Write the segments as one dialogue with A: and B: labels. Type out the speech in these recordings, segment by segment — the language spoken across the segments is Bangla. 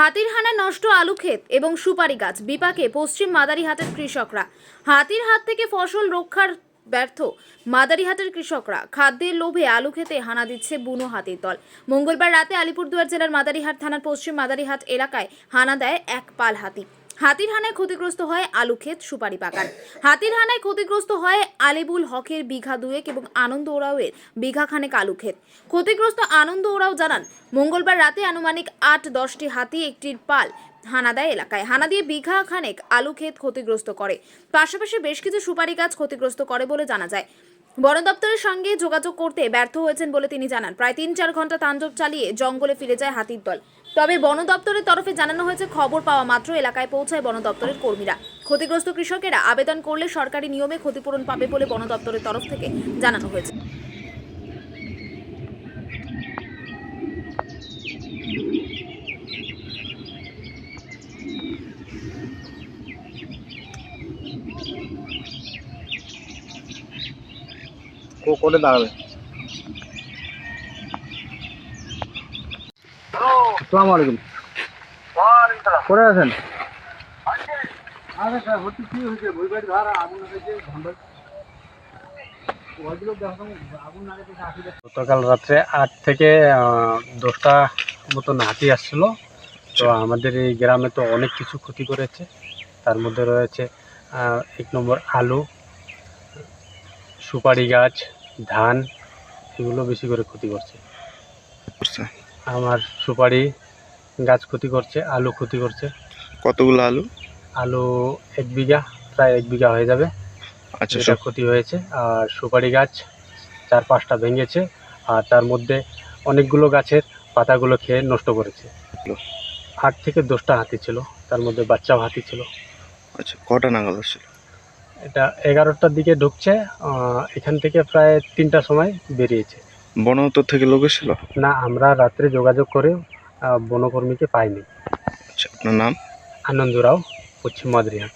A: হাতির হানা নষ্ট আলু ক্ষেত এবং সুপারি গাছ বিপাকে পশ্চিম মাদারিহাটের কৃষকরা। হাতির হাত থেকে ফসল রক্ষার ব্যর্থ মাদারিহাটের কৃষকরা। খাদ্যের লোভে আলু খেতে হানা দিচ্ছে বুনো হাতির দল। মঙ্গলবার রাতে আলিপুরদুয়ার জেলার মাদারিহাট থানার পশ্চিম মাদারিহাট এলাকায় হানা দেয় এক পাল হাতি। হাতির হানায় ক্ষতিগ্রস্ত হয় আলু ক্ষেত সুপারি বাগান হাতির হানায় ক্ষতিগ্রস্ত হয় আলিবুল হকের বিঘা দুয়েক এবং আনন্দ ওরাওয়ের বিঘা খানেক আলু ক্ষেত ক্ষতিগ্রস্ত আনন্দ ওরাও জানান, মঙ্গলবার রাতে আনুমানিক আট দশটি হাতি একটির পাল হানা দেয় এলাকায়। হানা দিয়ে বিঘা খানেক আলু ক্ষেত ক্ষতিগ্রস্ত করে। পাশাপাশি বেশ কিছু সুপারি গাছ ক্ষতিগ্রস্ত করে বলে জানা যায়। বন দপ্তরের সঙ্গে যোগাযোগ করতে ব্যর্থ হয়েছেন বলে তিনি জানান। প্রায় তিন চার ঘণ্টা তাণ্ডব চালিয়ে জঙ্গলে ফিরে যায় হাতির দল। তবে বন দপ্তরের তরফে জানানো হয়েছে খবর পাওয়া মাত্র এলাকায় পৌঁছায় বন দপ্তরের কর্মীরা। ক্ষতিগ্রস্ত কৃষকেরা আবেদন করলে সরকারি নিয়মে ক্ষতিপূরণ পাবে বলে বন দপ্তরের তরফ থেকে জানানো হয়েছে।
B: ও দাঁড়াবে আসসালামু আলাইকুম করে আছেন আরে স্যার হচ্ছে কি হয়েছে বই বাড়ি ধারা আগুন হয়েছে ঝান্ডা ওইগুলো দেখো আগুন না লেগে আসলে
C: গতকাল রাত্রে আট থেকে দশটা মতন হাতি আসছিল। তো আমাদের এই গ্রামে তো অনেক কিছু ক্ষতি করেছে। তার মধ্যে রয়েছে এক নম্বর আলু সুপারি গাছ ধান এগুলো বেশি করে ক্ষতি করছে। আমার সুপারি গাছ ক্ষতি করছে আলু ক্ষতি করছে।
D: কতগুলো আলু?
C: আলু এক বিঘা প্রায় এক বিঘা হয়ে যাবে।
D: আচ্ছা
C: ক্ষতি হয়েছে। আর সুপারি গাছ চার পাঁচটা ভেঙেছে আর তার মধ্যে অনেকগুলো গাছের পাতাগুলো খেয়ে নষ্ট করেছে। আট থেকে দশটা হাতি ছিল তার মধ্যে বাচ্চাও হাতি ছিল।
D: আচ্ছা কটা নাগাদ আসছিল?
C: এটা এগারোটার দিকে ঢুকছে এখান থেকে প্রায় তিনটার সময় বেরিয়েছে।
D: বনদপ্তর থেকে লোক এসেছিল?
C: না আমরা রাত্রে যোগাযোগ করে আহ, বনকর্মীকে পাইনি।
D: আচ্ছা আপনার নাম?
C: আনন্দরাও পশ্চিম মাদরিহাট।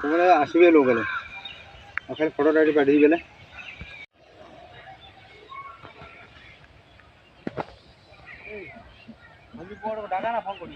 B: তোমরা আসবে লোক গেলে ওখানে ফটোটা একটু পাঠিয়ে গেলে ডাকা না ফোন করি